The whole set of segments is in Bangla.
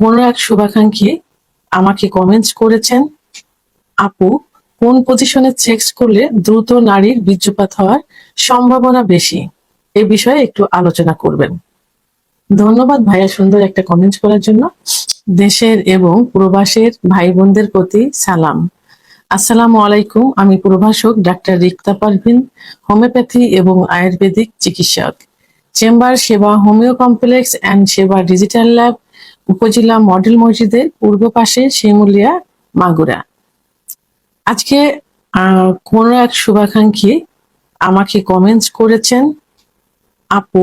কোনো এক শুভাকাঙ্ক্ষী আমাকে কমেন্টস করেছেন, আপু, কোন পজিশনে সেক্স করলে দ্রুত নারীর বীর্যপাত হওয়ার সম্ভাবনা বেশি? এ বিষয়ে একটু আলোচনা করবেন। ধন্যবাদ ভাইয়া সুন্দর একটা কমেন্ট করার জন্য। দেশের এবং প্রবাসের ভাই বোনদের প্রতি সালাম। আসসালামু আলাইকুম, আমি প্রভাষক ডাক্তার রিক্তা পারভিন, হোমিওপ্যাথি এবং আয়ুর্বেদিক চিকিৎসক। Chamber Seba homeo complex and Seba digital lab upazila model মসজিদের পূর্ব পাশে শিমুলিয়া মাগুরা। আজকে কোনো এক শুভাকাঙ্ক্ষী আমাকে কমেন্টস করেছেন, আপু,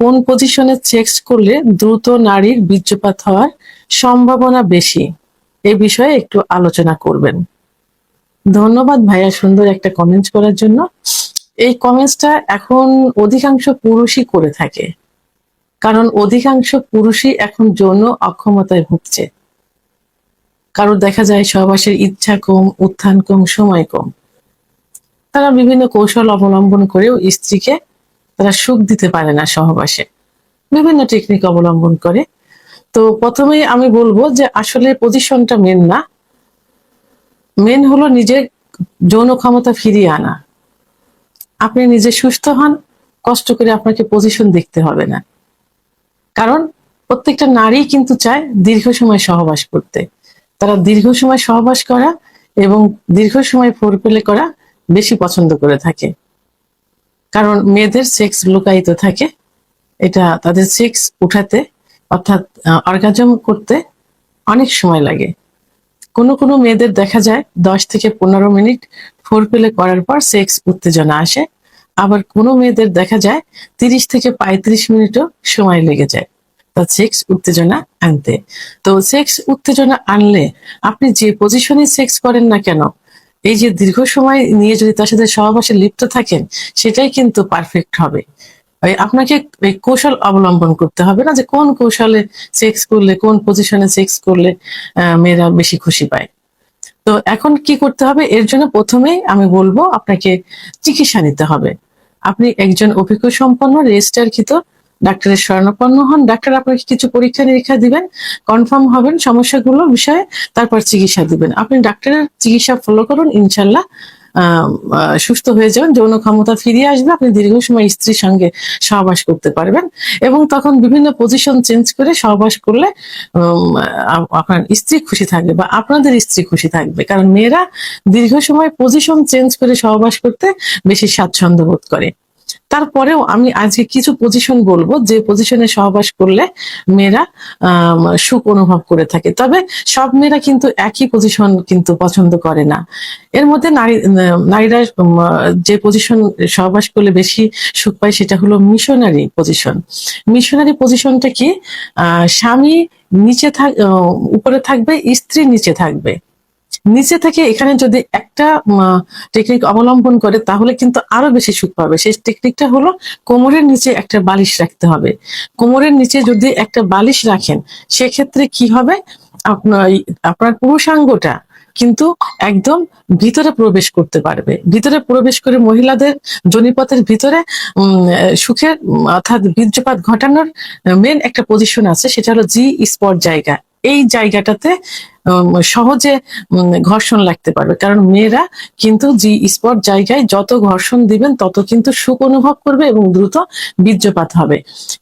কোন পজিশনে সেক্স করলে দ্রুত নারীর বীর্যপাত হওয়ার সম্ভাবনা বেশি? এ বিষয়ে একটু আলোচনা করবেন। ধন্যবাদ ভাইয়া সুন্দর একটা কমেন্টস করার জন্য। এই কমেন্টসটা এখন অধিকাংশ পুরুষই করে থাকে। কারণ অধিকাংশ পুরুষই এখন যৌন অক্ষমতায় ভুগছে। কারোর দেখা যায় সহবাসের ইচ্ছা কম, উত্থান কম, সময় কম। তারা বিভিন্ন কৌশল অবলম্বন করেও স্ত্রীকে তারা সুখ দিতে পারে না সহবাসে। বিভিন্ন টেকনিক অবলম্বন করে। তো প্রথমেই আমি বলব যে আসলে পজিশনটা মেন না। মেন হলো নিজের যৌন ক্ষমতা ফিরিয়ে আনা। আপনি নিজে সুস্থ হন, কষ্ট করে আপনাকে পজিশন দেখতে হবে না। কারণ প্রত্যেকটা নারী কিন্তু চায় দীর্ঘ সময় সহবাস করতে। তারা দীর্ঘ সময় সহবাস করা এবং দীর্ঘ সময় ফোর পেলে করা বেশি পছন্দ করে থাকে। কারণ মেয়েদের সেক্স লুকায়িত থাকে। এটা তাদের সেক্স উঠাতে অর্থাৎ অর্গাজম করতে অনেক সময় লাগে। কোনো কোনো মেয়েদের দেখা যায় দশ থেকে পনেরো মিনিট ফোর পেলে করার পর সেক্স উত্তেজনা আসে। আবার কোনো মেয়েদের দেখা যায় তিরিশ থেকে পঁয়ত্রিশ মিনিটও সময় লেগে যায়। তার সেক্স উত্তেজনা আনতে। তো সেক্স উত্তেজনা আনলে আপনি যে পজিশনে সেক্স করেন না কেন, এই যে দীর্ঘ সময় নিয়ে যদি তার সাথে সহবাসে লিপ্ত থাকেন, সেটাই কিন্তু পারফেক্ট হবে। আপনাকে কৌশল অবলম্বন করতে হবে না যে কোন কৌশলে সেক্স করলে, কোন পজিশনে সেক্স করলে মেয়েরা বেশি খুশি পায়। তো এখন কি করতে হবে? এর জন্য প্রথমেই আমি বলব আপনাকে চিকিৎসা নিতে হবে। আপনি একজন অভিজ্ঞ সম্পন্ন রেজিস্টারকৃত ডাক্তারের শরণাপন্ন হন। ডাক্তার আপনাকে কিছু পরীক্ষা নিরীক্ষা দিবেন কনফার্ম হবেন সমস্যাগুলো বিষয়ে, তারপর চিকিৎসা দিবেন। আপনি ডাক্তারের চিকিৎসা ফলো করুন, ইনশাল্লাহ। সুস্থ হয়ে যাবেন, যৌন ক্ষমতা ফিরিয়ে আসবে, আপনি দীর্ঘ সময় স্ত্রীর সঙ্গে সহবাস করতে পারবেন এবং তখন বিভিন্ন পজিশন চেঞ্জ করে সহবাস করলে আপনার স্ত্রী খুশি থাকবে বা আপনাদের স্ত্রী খুশি থাকবে। কারণ মেয়েরা দীর্ঘ সময় পজিশন চেঞ্জ করে সহবাস করতে বেশি স্বাচ্ছন্দ্য বোধ করে। তারপরেও আমি আজকে কিছু পজিশন বলব, যে পজিশনে সহবাস করলে মেয়েরা সুখ অনুভব করে থাকে। তবে সব মেয়েরা কিন্তু একই পজিশন কিন্তু পছন্দ করে না। এর মধ্যে নারী নারীরা যে পজিশন সহবাস করলে বেশি সুখ পায় সেটা হলো মিশনারি পজিশন মিশনারি পজিশনটা কি? স্বামী নিচে থাক উপরে থাকবে, স্ত্রী নিচে থাকবে। নিচে থেকে এখানে যদি একটা টেকনিক অবলম্বন করে, তাহলে কিন্তু আরও বেশি সুখ পাবে। সেই টেকনিকটা হলো কোমরের নিচে একটা বালিশ রাখতে হবে। কোমরের নিচে যদি একটা বালিশ রাখেন, সেক্ষেত্রে কি হবে? আপনার আপনার পুরুষাঙ্গটা কিন্তু একদম ভিতরে প্রবেশ করতে পারবে। ভিতরে প্রবেশ করে মহিলাদের জনিপথের ভিতরে সুখের অর্থাৎ বীর্যপাত ঘটানোর মেন একটা পজিশন আছে, সেটা হলো জি স্পট জায়গা। এই জায়গাটাতে সহজে ঘর্ষণ লাগতে পারবে। কারণ মেয়েরা কিন্তু জি স্পট জায়গায় যত ঘর্ষণ দিবেন, তত কিন্তু সুখ অনুভব করবে এবং দ্রুত বীর্যপাত হবে।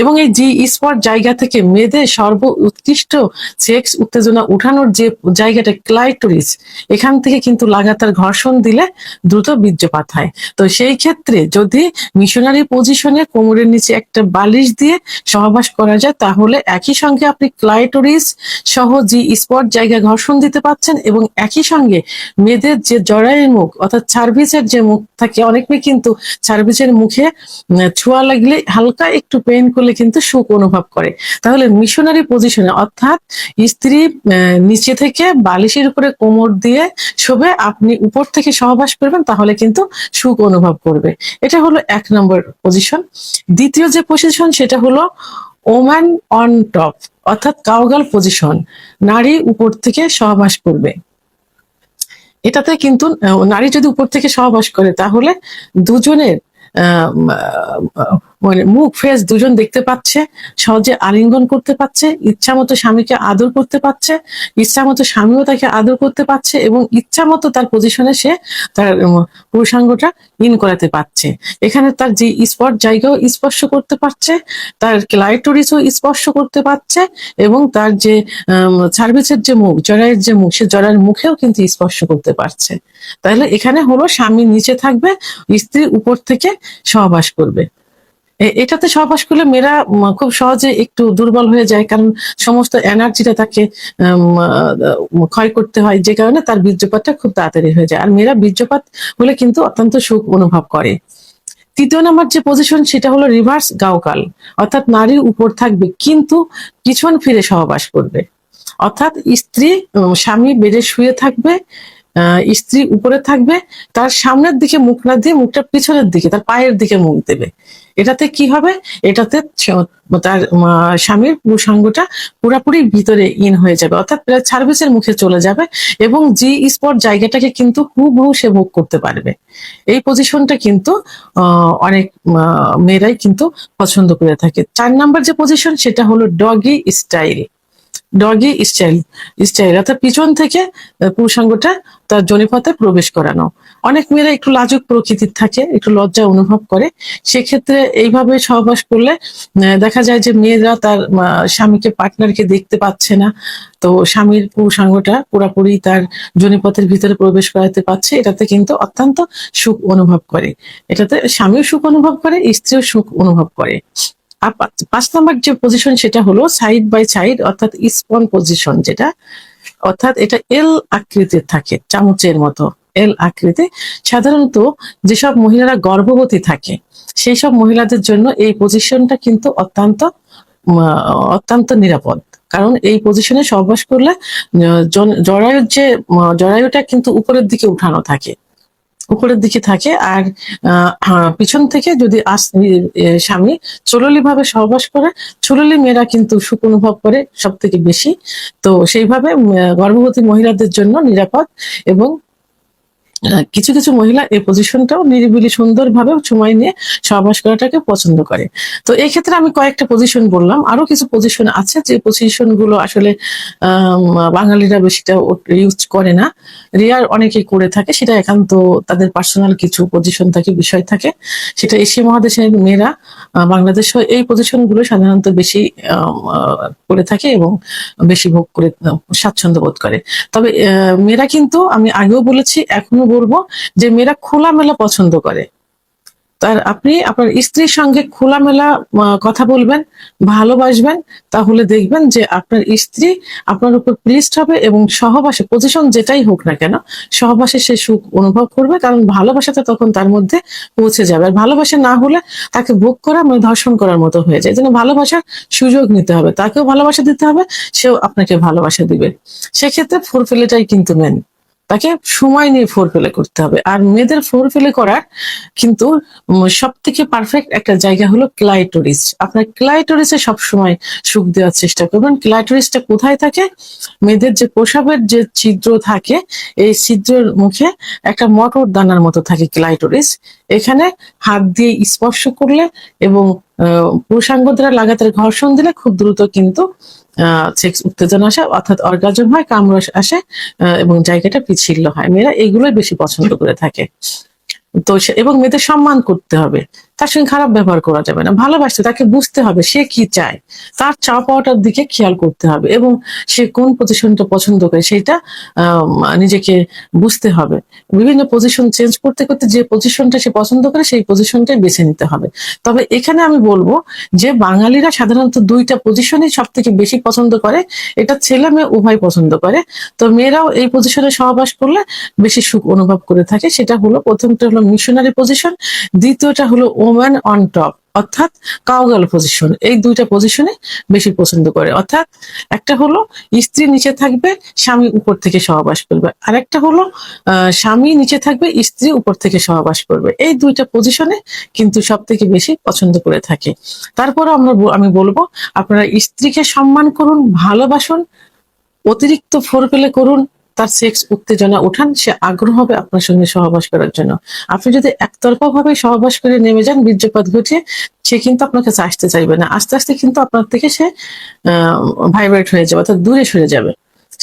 এবং এই জি স্পট জায়গা থেকে মেয়েদের সর্ব উৎকৃষ্ট সেক্স উত্তেজনা উঠানোর যে জায়গাটা ক্লাইটোরিস এখান থেকে কিন্তু লাগাতার ঘর্ষণ দিলে দ্রুত বীর্যপাত হয়। তো সেই ক্ষেত্রে যদি মিশনারি পজিশনে কোমরের নিচে একটা বালিশ দিয়ে সহবাস করা যায়, তাহলে একই সঙ্গে আপনি ক্লাইটোরিস সহ জি স্পট জায়গায় ঘর্ষণ দিতে পাচ্ছেন এবং একই সঙ্গে মেয়েদের যে জরায়ের মুখ, অর্থাৎ সার্ভিসের যে মুখ থাকে অনেক মেয়ে কিন্তু সার্ভিসের মুখে ছোঁয়া লাগলে হালকা একটু পেন করলে কিন্তু সুখ অনুভব করে। তাহলে মিশনারি পজিশনে অর্থাৎ স্ত্রী নিচে থেকে বালিশের উপরে কোমর দিয়ে শোবে, আপনি উপর থেকে সহবাস করবেন, তাহলে কিন্তু সুখ অনুভব করবে। এটা হলো এক নম্বর পজিশন দ্বিতীয় যে পজিশন সেটা হলো ওম্যান অন টপ অর্থাৎ কাউগাল পজিশন নারী উপর থেকে সহবাস করবে। এটাতে কিন্তু নারী যদি উপর থেকে সহবাস করে, তাহলে দুজনের মানে মুখ ফেস দুজন দেখতে পাচ্ছে, সহজে আলিঙ্গন করতে পারছে ইচ্ছা মতো স্বামীকে আদর করতে পারছে ইচ্ছা মতো স্বামীও তাকে আদর করতে পারছে এবং ইচ্ছা মতো তার পজিশনে সে তার পুরুষাঙ্গটা ইন করাতে পারছে। এখানে তার যে স্পট, জায়গাও স্পর্শ করতে পারছে, তার ক্লাইটোরিসও স্পর্শ করতে পারছে এবং তার যে সার্ভিসের যে মুখ, জরায়ের যে মুখ, সে জরায়ের মুখেও কিন্তু স্পর্শ করতে পারছে। তাহলে এখানে হলো স্বামী নিচে থাকবে, স্ত্রী উপর থেকে সহবাস করবে। এটাতে সহবাস করলে মেয়েরা খুব সহজে একটু দুর্বল হয়ে যায়, কারণ সমস্ত এনার্জিটা তাকে ক্ষয় করতে হয়, যে কারণে তার বীর্যপাতটা খুব তাড়াতাড়ি হয়ে যায়। আর মেয়েরা বীর্যপাত হলে কিন্তু অত্যন্ত সুখ অনুভব করে। তৃতীয় নম্বর যে পজিশন সেটা হলো রিভার্স গাওকাল অর্থাৎ নারী উপর থাকবে, কিন্তু পিছন ফিরে সহবাস করবে। অর্থাৎ স্ত্রী স্বামী বেডে শুয়ে থাকবে স্ত্রী উপরে থাকবে, তার সামনের দিকে মুখ না দিয়ে মুখটা পিছনের দিকে, তার পায়ের দিকে মুখ দেবে। এটাতে কি হবে? এটাতে তার স্বামীর পুরুষাঙ্গটা পুরাপুরি ভিতরে ইন হয়ে যাবে, অর্থাৎ সার্ভিসের মুখে চলে যাবে এবং জি স্পট জায়গাটাকে কিন্তু হুবহু সে মুখ করতে পারবে। এই পজিশনটা কিন্তু অনেক মেয়েরাই কিন্তু পছন্দ করে থাকে। চার নাম্বার যে পজিশন সেটা হলো doggy style doggy style style. অর্থাৎ পিছন থেকে পুরুষাঙ্গটা তার জনিপথে প্রবেশ করানো। অনেক মেয়েরা একটু লাজুক প্রকৃতির থাকে, একটু লজ্জা অনুভব করে। সেক্ষেত্রে এইভাবে সহবাস করলে দেখা যায় যে মেয়েরা তার স্বামীকে, পার্টনারকে দেখতে পাচ্ছে না। তো স্বামীর পুরুষাঙ্গটা পুরাপুরি তার জনিপথের ভিতরে প্রবেশ করাতে পারছে। এটাতে কিন্তু অত্যন্ত সুখ অনুভব করে। এটাতে স্বামীও সুখ অনুভব করে, স্ত্রীও সুখ অনুভব করে। পাঁচ- নম্বর যে পজিশন সেটা হলো সাইড বাই সাইড অর্থাৎ স্পন পজিশন যেটা, অর্থাৎ এটা এল আকৃতির থাকে, চামচের মতো এল আকৃতি। সাধারণত যেসব মহিলারা গর্ভবতী থাকে সেই সব মহিলাদের জন্য এই পজিশনটা কিন্তু অত্যন্ত অত্যন্ত নিরাপদ। কারণ এই পজিশনে সহবাস করলে জরায়ুর যে জরায়ুটা কিন্তু উপরের দিকে উঠানো থাকে। উপরের দিকে থাকে আর আহ, পিছন থেকে যদি স্বামী চললি ভাবে সহবাস করে চললি মেয়েরা কিন্তু সুখ অনুভব করে সব থেকে বেশি। তো সেইভাবে গর্ভবতী মহিলাদের জন্য নিরাপদ এবং কিছু কিছু মহিলা এই পজিশনটাও নিরিবিলি সুন্দরভাবে সময় নিয়ে সহবাস করাটাকে পছন্দ করে। তো এই ক্ষেত্রে আমি কয়েকটা পজিশন বললাম। আরও কিছু পজিশন আছে যে পজিশনগুলো আসলে বাঙালিরা বেশিটা ইউজ করে না। রিয়ার অনেকেই করে থাকে, সেটা একান্ত তাদের পার্সোনাল কিছু পজিশন থাকে, বিষয় থাকে। সেটা এশিয়া মহাদেশের মেয়েরা বাংলাদেশ এই পজিশনগুলো সাধারণত বেশি করে থাকে এবং বেশি ভোগ করে স্বাচ্ছন্দ্য বোধ করে। তবে মেয়েরা কিন্তু আমি আগেও বলেছি, এখনও বলব যে মেয়েরা খোলামেলা পছন্দ করে। তার আপনি আপনার স্ত্রীর সঙ্গে খোলামেলা কথা বলবেন, ভালোবাসবেন, তাহলে দেখবেন যে আপনার স্ত্রী আপনার উপর প্লিজড হবে এবং সহবাসে পজিশন যেটাই হোক না কেন, সহবাসে সে সুখ অনুভব করবে, কারণ ভালোবাসাটা তখন তার মধ্যে পৌঁছে যাবে। আর ভালোবাসা না হলে তাকে ভোগ করা মানে ধর্ষণ করার মতো হয়ে যায়। যেন ভালোবাসার সুযোগ নিতে হবে। তাকেও ভালোবাসা দিতে হবে, সেও আপনাকে ভালোবাসা দিবে। সেক্ষেত্রে ফোর ফেলেটাই কিন্তু মেন তাকে সময় নিয়ে ফোর ফেলে করতে হবে। আর মেয়েদের ফোর ফেলে করার কিন্তু সব থেকে পারফেক্ট একটা জায়গা হলো ক্লাইটোরিস আপনার ক্লাইটোরিসে সবসময় সুখ দেওয়ার চেষ্টা করবেন। ক্লাইটোরিসটা কোথায় থাকে? মেয়েদের যে প্রসাবের যে ছিদ্র থাকে, এই ছিদ্রের মুখে একটা মটর দানার মতো থাকে ক্লাইটোরিস এখানে হাত দিয়ে স্পর্শ করলে এবং পুরুষাঙ্গ দ্বারা লাগাতার ঘর্ষণ দিলে খুব দ্রুত কিন্তু সেক্স উত্তেজনা আসে, অর্থাৎ অর্গাজম হয় কামরস আসে এবং জায়গাটা পিছিল্ল হয়। মেয়েরা এগুলোই বেশি পছন্দ করে থাকে। তো এবং মেয়েদের সম্মান করতে হবে। তার সঙ্গে খারাপ ব্যবহার করা যাবে না। ভালোবাসতে, তাকে বুঝতে হবে সে কি চায়। তার চা পাওয়াটার দিকে খেয়াল করতে হবে এবং সে কোন পজিশনটা পছন্দ করে সেটা নিজেকে বুঝতে হবে। বিভিন্ন পজিশন চেঞ্জ করতে করতে যে পজিশনটা সে পছন্দ করে সেই পজিশনটাই বেছে নিতে হবে। তবে এখানে আমি বলব যে বাঙালিরা সাধারণত দুইটা পজিশনই সব থেকে বেশি পছন্দ করে। এটা ছেলে মেয়ে উভয় পছন্দ করে। তো মেয়েরাও এই পজিশনে সহবাস করলে বেশি সুখ অনুভব করে থাকে। সেটা হলো, প্রথমটা হলো মিশনারি পজিশন দ্বিতীয়টা হলো ওম্যান অন টপ অর্থাৎ কাউগাল পজিশন এই দুইটা পজিশনে বেশি পছন্দ করে। অর্থাৎ একটা হলো স্ত্রী নিচে থাকবে, স্বামী উপর থেকে সহবাস করবে। আর একটা হলো স্বামী নিচে থাকবে, স্ত্রী উপর থেকে সহবাস করবে। এই দুইটা পজিশনে কিন্তু সব থেকে বেশি পছন্দ করে থাকে। তারপরে আমরা আমি বলব, আপনারা স্ত্রীকে সম্মান করুন, ভালোবাসুন, অতিরিক্ত ফোর করুন তার সেক্স উত্তেজনা উঠান, সে আগ্রহ হবে আপনার সঙ্গে সহবাস করার জন্য। আপনি যদি একতরফা ভাবে সহবাস করে নেমে যান, বীর্যপাত ঘটিয়ে সে কিন্তু আপনার কাছে আসতে চাইবে না। আস্তে আস্তে কিন্তু আপনার থেকে সে ভাইব্রেট হয়ে যাবে, অর্থাৎ দূরে সরে যাবে।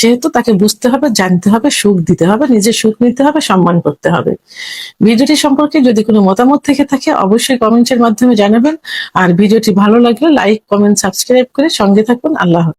সেহেতু তাকে বুঝতে হবে, জানতে হবে, সুখ দিতে হবে, নিজের সুখ নিতে হবে, সম্মান করতে হবে। ভিডিওটি সম্পর্কে যদি কোনো মতামত থেকে থাকে, অবশ্যই কমেন্টের মাধ্যমে জানাবেন। আর ভিডিওটি ভালো লাগলে লাইক কমেন্ট সাবস্ক্রাইব করে সঙ্গে থাকুন। আল্লাহ।